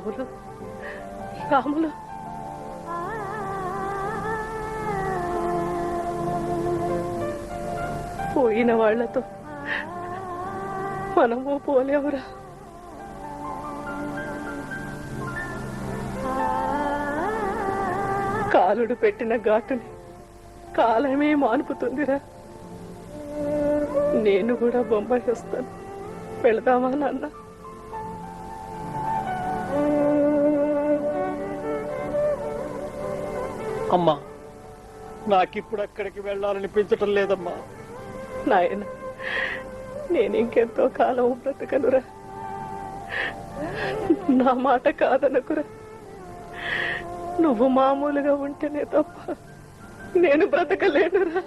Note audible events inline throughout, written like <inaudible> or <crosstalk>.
రాములు. రాములు. పోయిన వాళ్ళతో మనము పోలేవురా. కాలుడు పెట్టిన ఘాటుని కాలమే మానుపుతుందిరా నేను కూడా బొంబాయి వస్తాను. వెళదామా నాన్న? అమ్మా నాకిప్పుడు అక్కడికి వెళ్ళాలనిపించటం లేదమ్మా. నాయన నేను ఇంకెంతో కాలం బ్రతకనురా. నా మాట కాదనకురా. నువ్వు మామూలుగా ఉంటేనే తప్ప నేను బ్రతకలేనురా.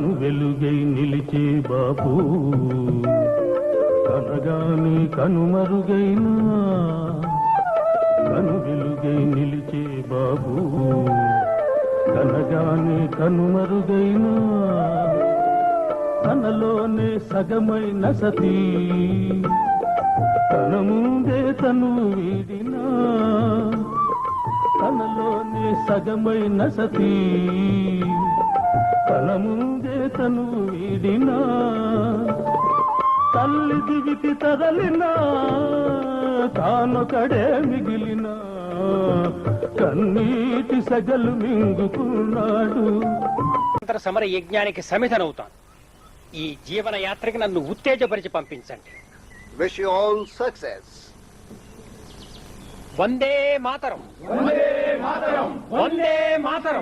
కను వెలుగై నిలిచే బాపు. కనగానే కనుమరుగైనా కను వెలుగై నిలిచే బాబు కనగానే కనుమరుగైనా తనలోనే సగమైన సతీ. తన ముందే తను వీడినా. తనలోనే సగమైన సతీ. తన ముందే తను వీడినా తల్లి దివికి తరలినా తానొకడే మిగిలినా కన్నీటి సగలు మింగుకున్నాడు. అంతర సమర యజ్ఞానికి సమిధనవుతాను. ఈ జీవన యాత్రకి నన్ను ఉత్తేజపరిచి పంపించండి. Wish you all success. వందే మాతరం. వందే మాతరం.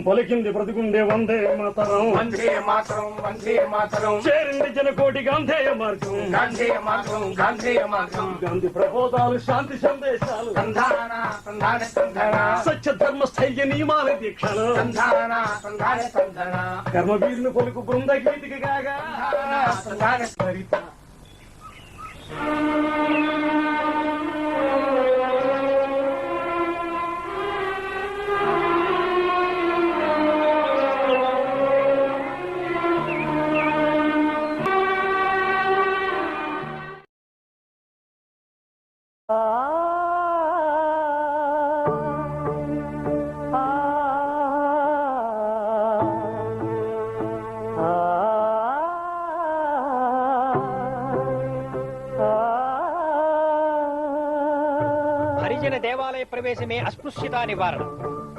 పలికింది బ్రతికుండే వందే మాతరం. వందే మాతరం వందే మాతరం. చేరింది జనకోటి గాంధేయ మార్గం. గాంధేయ మార్గం గాంధేయ మార్గం. గాంధీ ప్రబోధాలు శాంతి సందేశాలు. సంధాన సంధాన సంధాన. సత్య ధర్మ స్థైర్య నియమాల దీక్షలు. సంధాన సంధాన సంధాన. కర్మవీరుని పలుకు బృంద గీతికి కాగా సంధాన స్మరిత హరిజన దేవాలయ ప్రవేశమే అస్పృశ్యత నివారణ.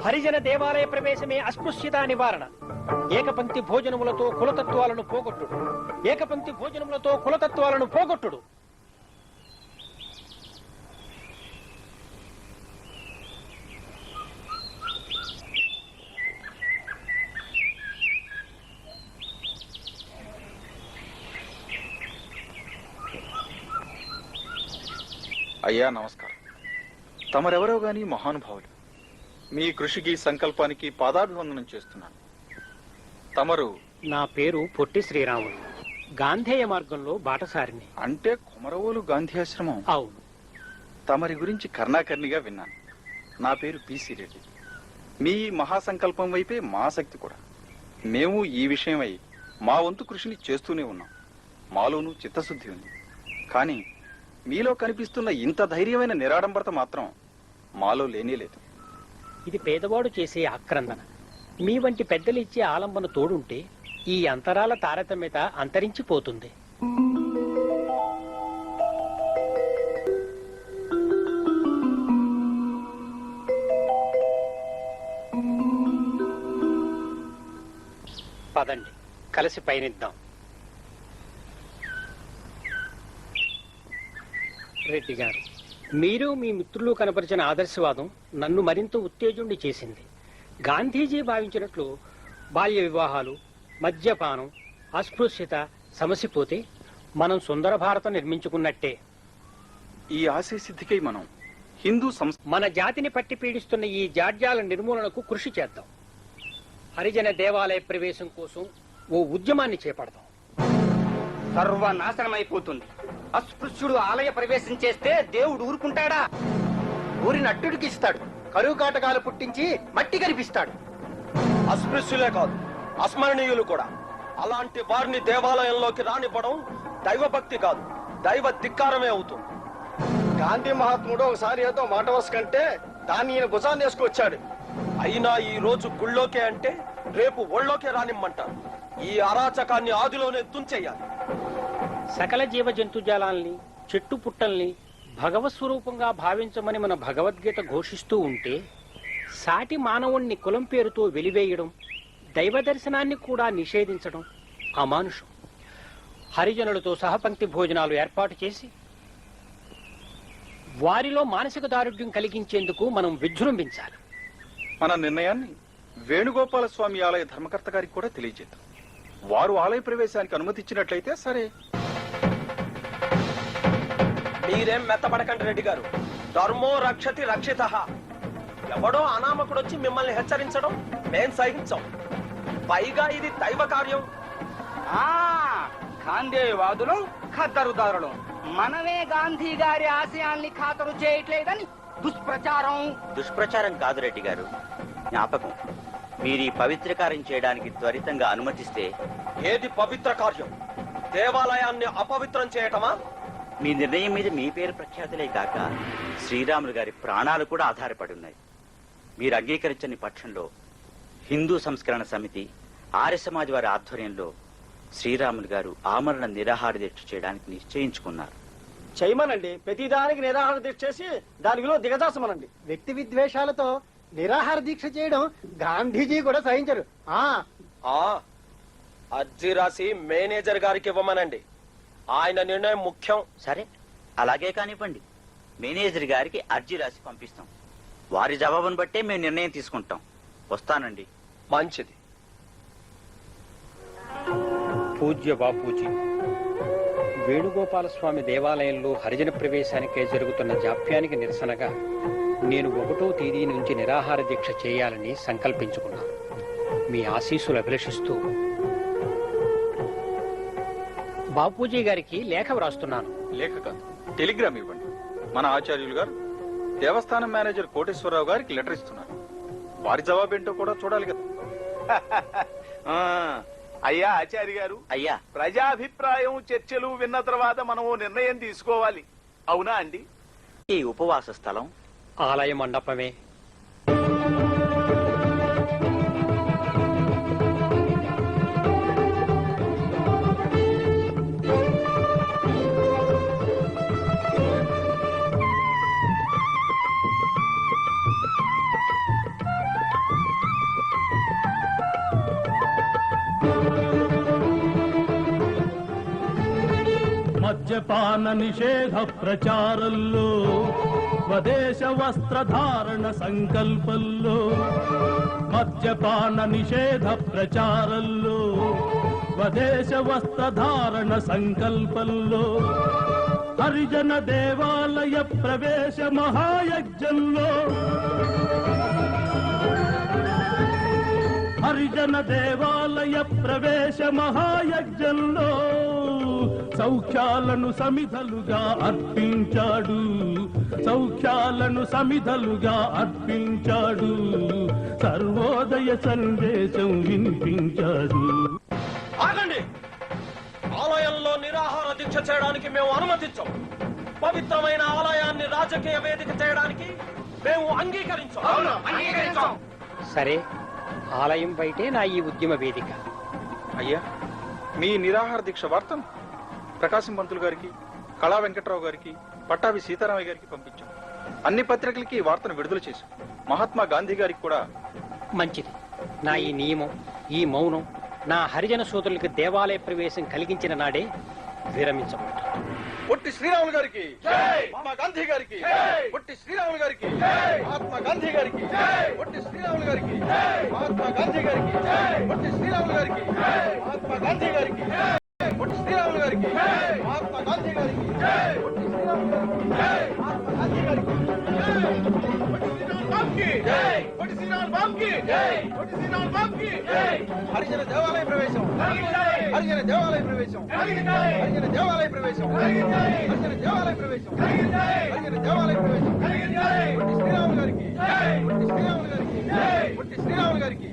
హరిజన దేవాలయ ప్రవేశమే అస్పృశ్యత నివారణ. ఏకపంక్తి భోజనములతో కులతత్వాలను పోగొట్టుడు. ఏకపంక్తి భోజనములతో కులతత్వాలను పోగొట్టుడు. అయ్యా నమస్కారం. తమరెవరో గాని మహానుభావులు మీ కృషికి సంకల్పానికి పాదాభివందనం చేస్తున్నాను. తమరు నా పేరు పొట్టి శ్రీరాములు గాంధేయ మార్గంలో బాటసారిని అంటే కుమరవోలు గాంధీ ఆశ్రమం అవును. తమరి గురించి కర్ణాకర్ణిగా విన్నాను. నా పేరు పిసి రెడ్డి. మీ మహాసంకల్పం వైపే మా శక్తి కూడా. మేము ఈ విషయమై మా వంతు కృషిని చేస్తూనే ఉన్నాం. మాలోనూ చిత్తశుద్ధి ఉంది. కానీ మీలో కనిపిస్తున్న ఇంత ధైర్యమైన నిరాడంబరత మాత్రం మాలో లేనే లేదు. ఇది పేదవాడు చేసే ఆక్రందన. మీ వంటి పెద్దలు ఇచ్చే ఆలంబన తోడుంటే ఈ అంతరాల తారతమ్యత అంతరించిపోతుంది. పదండి కలిసి పయనిద్దాం. రెడ్డి గారు మీరు మీ మిత్రులు కనపరిచిన ఆదర్శవాదం నన్ను మరింత ఉత్తేజుండి చేసింది. గాంధీజీ భావించినట్లు బాల్య వివాహాలు మద్యపానం అస్పృశ్యత సమసిపోతే మనం సుందర భారతం నిర్మించుకున్నట్టే. ఈ ఆశయ సిద్ధికై మనం హిందూ సంస్థ మన జాతిని పట్టి పీడిస్తున్న ఈ జాడ్యాల నిర్మూలనకు కృషి చేద్దాం. హరిజన దేవాలయ ప్రవేశం కోసం ఓ ఉద్యమాన్ని చేపడదాం. సర్వనాశనమైపోతుంది. అస్పృశ్యుడు ఆలయ ప్రవేశం చేస్తే దేవుడు ఊరుకుంటాడా? ఊరిని అట్టుడికి ఇస్తాడు. కరువు కాటకాలు పుట్టించి మట్టి కనిపిస్తాడు. అస్పృశ్యులే కాదు అస్మరణీయులు కూడా. అలాంటి వారిని దేవాలయంలోకి రానివ్వడం దైవభక్తి కాదు దైవ ధిక్కారమే అవుతుంది. గాంధీ మహాత్ముడు ఒకసారి ఏదో మాట వరుస కంటే దాన్ని ఈయన భుజాన్ని వేసుకొచ్చాడు. అయినా ఈ రోజు గుళ్ళోకే అంటే రేపు ఒళ్ళోకే రానిమ్మంటారు. ఈ అరాచకాన్ని ఆదిలోనే తుంచెయ్యాలి సకల జీవ జంతుజాలాల్ని చెట్టు పుట్టల్ని భగవత్ స్వరూపంగా భావించమని మన భగవద్గీత ఘోషిస్తూ ఉంటే సాటి మానవుణ్ణి కులం పేరుతో వెలివేయడం దైవ దర్శనాన్ని కూడా నిషేధించడం అమానుషం. హరిజనులతో సహపంక్తి భోజనాలు ఏర్పాటు చేసి వారిలో మానసిక దారుఢ్యం కలిగించేందుకు మనం విజృంభించాలి. మన నిర్ణయాన్ని వేణుగోపాల స్వామి ఆలయ ధర్మకర్త గారికి కూడా తెలియజేద్దాం. వారు ఆలయ ప్రవేశానికి అనుమతిచ్చినట్లయితే సరే. మీరేం మెత్తపడకండి రెడ్డి గారు. ధర్మో రక్షతి రక్షిత. ఎవడో అనామకుడు వచ్చి మిమ్మల్ని హెచ్చరించడం మేం సహించం. పైగా ఇది దైవ కార్యం. ఆ గాంధేయవాదులు ఖద్దరుదారులు మనమే గాంధీ గారి ఆశయాల్ని ఖాతరు చేయట్లేదని దుష్ప్రచారం. దుష్ప్రచారం కాదు రెడ్డి గారు. జ్ఞాపకం. మీరు ఈ పవిత్ర కార్యం చేయడానికి త్వరితంగా అనుమతిస్తే ఏది పవిత్ర కార్యం? దేవాలయాన్ని అపవిత్రం చేయటమా? మీ నిర్ణయం మీద మీ పేరు ప్రఖ్యాతులే కాక శ్రీరాములు గారి ప్రాణాలు కూడా ఆధారపడి ఉన్నాయి మీరు అంగీకరించని పక్షంలో హిందూ సంస్కరణ సమితి ఆర్య సమాజ్ వారి ఆధ్వర్యంలో శ్రీరాములు గారు ఆమరణ నిరాహార దీక్ష చేయడానికి నిశ్చయించుకున్నారు. చేయమనండి. ప్రతిదానికి నిరాహార దీక్ష చేసి దాని విలువ దిగజాసమనండి వ్యక్తి విద్వేషాలతో నిరాహార దీక్ష చేయడం గాంధీజీ కూడా సహించరు. ఆ. ఆ. అర్జీ రాసి మేనేజర్ గారికి ఇవ్వమనండి. ఆయన నిర్ణయం ముఖ్యం. సరే అలాగే కానివ్వండి. మేనేజర్ గారికి అర్జీ రాసి పంపిస్తాం. వారి జవాబును బట్టే మేము నిర్ణయం తీసుకుంటాం. వస్తానండి. మంచిది. పూజ్య బాపూజీ వేణుగోపాల స్వామి దేవాలయంలో హరిజన ప్రవేశానికై జరుగుతున్న జాప్యానికి నిరసనగా నేను ఒకటో తేదీ నుంచి నిరాహార దీక్ష చేయాలని సంకల్పించుకున్నాను. మీ ఆశీస్సులు అభిలషిస్తూ బాపూజీ గారికి లేఖ వ్రాస్తున్నాను. లేఖ కాదు. టెలిగ్రామ్ ఇవ్వండి. మన ఆచార్యులు గారు దేవస్థానం మేనేజర్ కోటేశ్వరరావు గారికి లెటర్ ఇస్తున్నారు. వారి జవాబేంటో కూడా చూడాలి కదా. <laughs> అయ్యా ఆచార్య గారు అయ్యా. ప్రజాభిప్రాయం చర్చలు విన్న తర్వాత మనం ఓ నిర్ణయం తీసుకోవాలి. అవునా అండి? ఈ ఉపవాస స్థలం ఆలయ మండపమే. మద్యపాన నిషేధ ప్రచారంలో స్వదేశ వస్త్రధారణ సంకల్పంలో మద్యపాన నిషేధ ప్రచారంలో స్వదేశ వస్త్రధారణ సంకల్పంలో హరిజన దేవాలయ ప్రవేశ మహాయజ్ఞంలో హరిజన దేవాలయ ప్రవేశ మహాయజ్ఞంలో సౌఖ్యాలను సమిధలుగా అర్పించాడు. సౌఖ్యాలను సమిధలుగా అర్పించాడు. సర్వోదయ సందేశం వినిపించాడు. ఆగండి! ఆలయంలో నిరాహార దీక్ష చేయడానికి మేము అనుమతించం. పవిత్రమైన ఆలయాన్ని రాజకీయ వేదిక చేయడానికి మేము అంగీకరించాం. అంగీకరించాం. సరే ఆలయం బయటే నా ఈ ఉద్యమ వేదిక. అయ్యా మీ నిరాహార దీక్ష వార్తను ప్రకాశం పంతులు గారికి కళా వెంకట్రావు గారికి పట్టాభి సీతారామయ్య గారికి పంపించాం. అన్ని పత్రికలకి ఈ వార్తను విడుదల చేశాం. మహాత్మా గాంధీ గారికి కూడా. మంచిది. నా ఈ నియమం ఈ మౌనం నా హరిజన సోదరులకు దేవాలయ ప్రవేశం కలిగించిన నాడే విరమించబడ్డాను పొట్టి శ్రీరాములు గారికి. మహాత్మా గాంధీ గారికి. పొట్టి శ్రీరాములు గారికి. మహాత్మా గాంధీ గారికి. పొట్టి శ్రీరాములు గారికి. మహాత్మా గాంధీ గారికి. పొట్టి శ్రీరాములు గారికి. మహాత్మా గాంధీ గారికి. శ్రీరాములు గారికి. మహాత్మా గాంధీ గారికి మహాత్మా గాంధీ గారికి హరిజన దేవాలయ ప్రవేశం. హరిజన దేవాలయ ప్రవేశం. హరిజన దేవాలయ ప్రవేశం. హరిజన దేవాలయ ప్రవేశం. హరిజన దేవాలయ ప్రవేశం. శ్రీరాములు గారికి. శ్రీరాములు గారికి. శ్రీరాములు గారికి.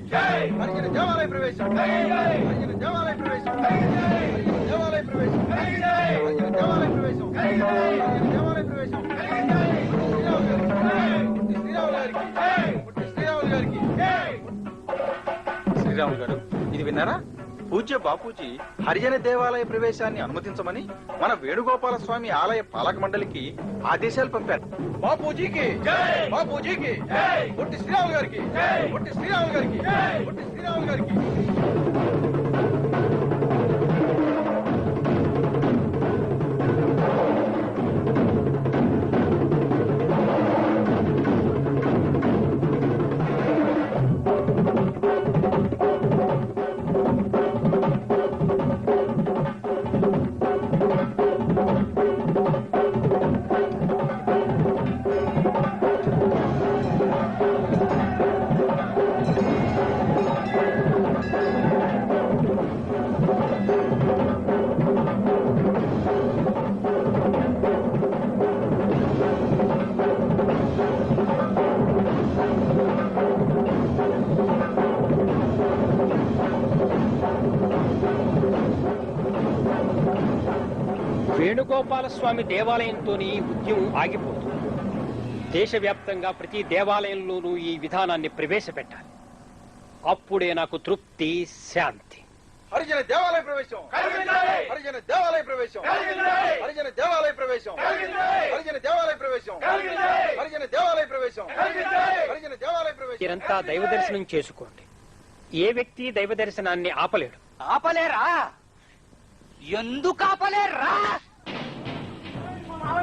హరిజన దేవాలయ ప్రవేశం. హరిజన దేవాలయ ప్రవేశం. శ్రీరాములు గారు ఇది విన్నారా? పూజ్య బాపూజీ హరిజన దేవాలయ ప్రవేశాన్ని అనుమతించమని మన వేణుగోపాల స్వామి ఆలయ పాలక మండలికి ఆదేశాలు పంపారు. బాపూజీకి బాపూజీకి పొట్టి శ్రీరాములు గారికి పొట్టి శ్రీరాములు గారికి పొట్టి శ్రీరాములు గారికి. వేణుగోపాల స్వామి దేవాలయంతోని ఈ ఉద్యమం ఆగిపోతుంది. దేశవ్యాప్తంగా ప్రతి దేవాలయంలోనూ ఈ విధానాన్ని ప్రవేశపెట్టాలి. అప్పుడే నాకు తృప్తి శాంతి. హరిజన దేవాలయ ప్రవేశం. హరిజన దేవాలయ ప్రవేశం. హరిజన దేవాలయ ప్రవేశం. హరిజన దేవాలయ ప్రవేశం. హరిజన దేవాలయ ప్రవేశం. హరిజన దేవాలయ ప్రవేశం. మీరంతా దైవ దర్శనం చేసుకోండి. ఏ వ్యక్తి దైవ దర్శనాన్ని ఆపలేడు? ఆపలేరా? ఎందుకు ఆపలేరా?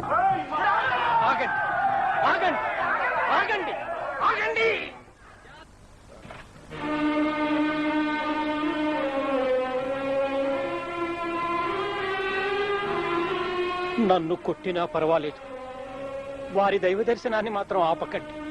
ఆగండి. ఆగండి. ఆగండి. ఆగండి. నన్ను కొట్టినా పర్వాలేదు. వారి దైవ దర్శనాన్ని మాత్రం ఆపకండి.